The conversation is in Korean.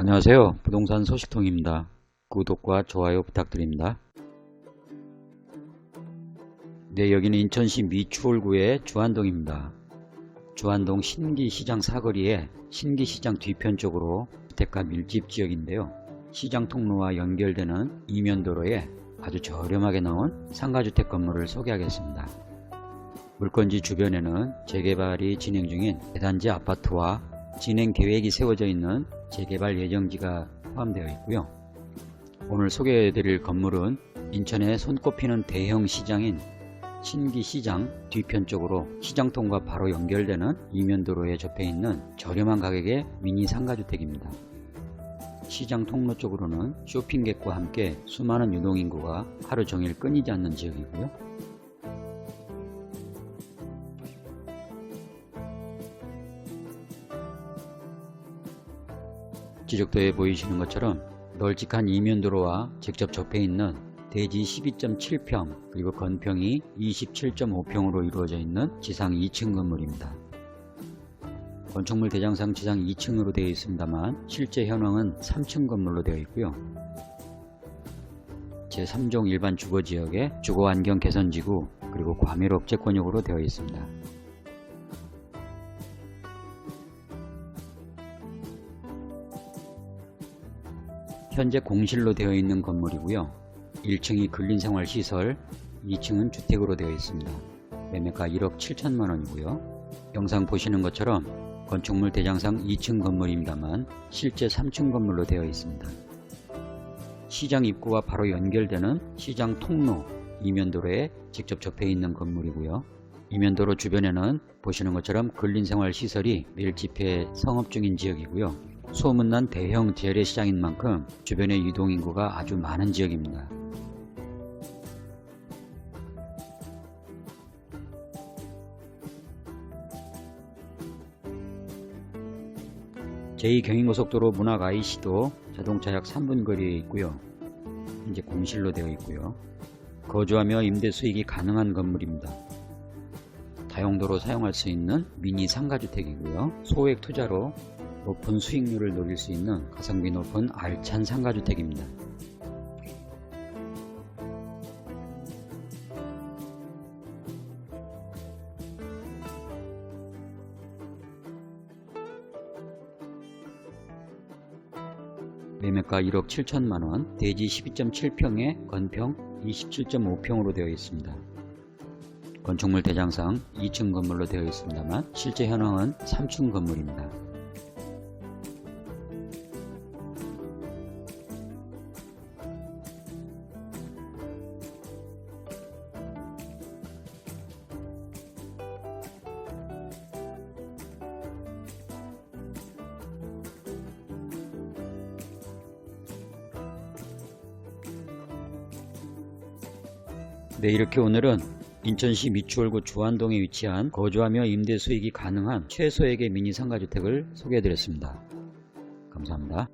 안녕하세요. 부동산 소식통입니다. 구독과 좋아요 부탁드립니다. 네, 여기는 인천시 미추홀구의 주안동입니다. 주안동 신기시장 사거리에 신기시장 뒤편 쪽으로 주택가 밀집 지역인데요. 시장 통로와 연결되는 이면도로에 아주 저렴하게 나온 상가주택 건물을 소개하겠습니다. 물건지 주변에는 재개발이 진행 중인 대단지 아파트와 진행 계획이 세워져 있는 재개발 예정지가 포함되어 있고요. 오늘 소개해드릴 건물은 인천의 손꼽히는 대형 시장인 신기시장 뒤편 쪽으로 시장통과 바로 연결되는 이면도로에 접해 있는 저렴한 가격의 미니 상가주택입니다. 시장 통로 쪽으로는 쇼핑객과 함께 수많은 유동인구가 하루 종일 끊이지 않는 지역이고요. 지적도에 보이시는 것처럼 널찍한 이면도로와 직접 접해 있는 대지 12.7평 그리고 건평이 27.5평으로 이루어져 있는 지상 2층 건물입니다. 건축물 대장상 지상 2층으로 되어 있습니다만 실제 현황은 3층 건물로 되어 있고요. 제3종 일반 주거지역의 주거환경 개선지구 그리고 과밀업체 권역으로 되어 있습니다. 현재 공실로 되어 있는 건물이고요. 1층이 근린생활시설, 2층은 주택으로 되어 있습니다. 매매가 1억 7천만 원이고요. 영상 보시는 것처럼 건축물 대장상 2층 건물입니다만 실제 3층 건물로 되어 있습니다. 시장 입구와 바로 연결되는 시장 통로 이면도로에 직접 접해 있는 건물이고요. 이면도로 주변에는 보시는 것처럼 근린생활시설이 밀집해 성업 중인 지역이고요. 소문난 대형 재래시장인 만큼 주변의 유동인구가 아주 많은 지역입니다. 제2경인고속도로 문학 IC도 자동차 약 3분 거리에 있고요. 이제 공실로 되어 있고요. 거주하며 임대 수익이 가능한 건물입니다. 다용도로 사용할 수 있는 미니 상가주택이고요. 소액 투자로 높은 수익률을 노릴 수 있는 가성비 높은 알찬 상가주택입니다. 매매가 1억 7천만원, 대지 12.7평에 건평 27.5평으로 되어 있습니다. 건축물 대장상 2층 건물로 되어 있습니다만 실제 현황은 3층 건물입니다. 네 이렇게 오늘은 인천시 미추홀구 주안동에 위치한 거주하며 임대 수익이 가능한 최소액의 미니 상가주택을 소개해 드렸습니다. 감사합니다.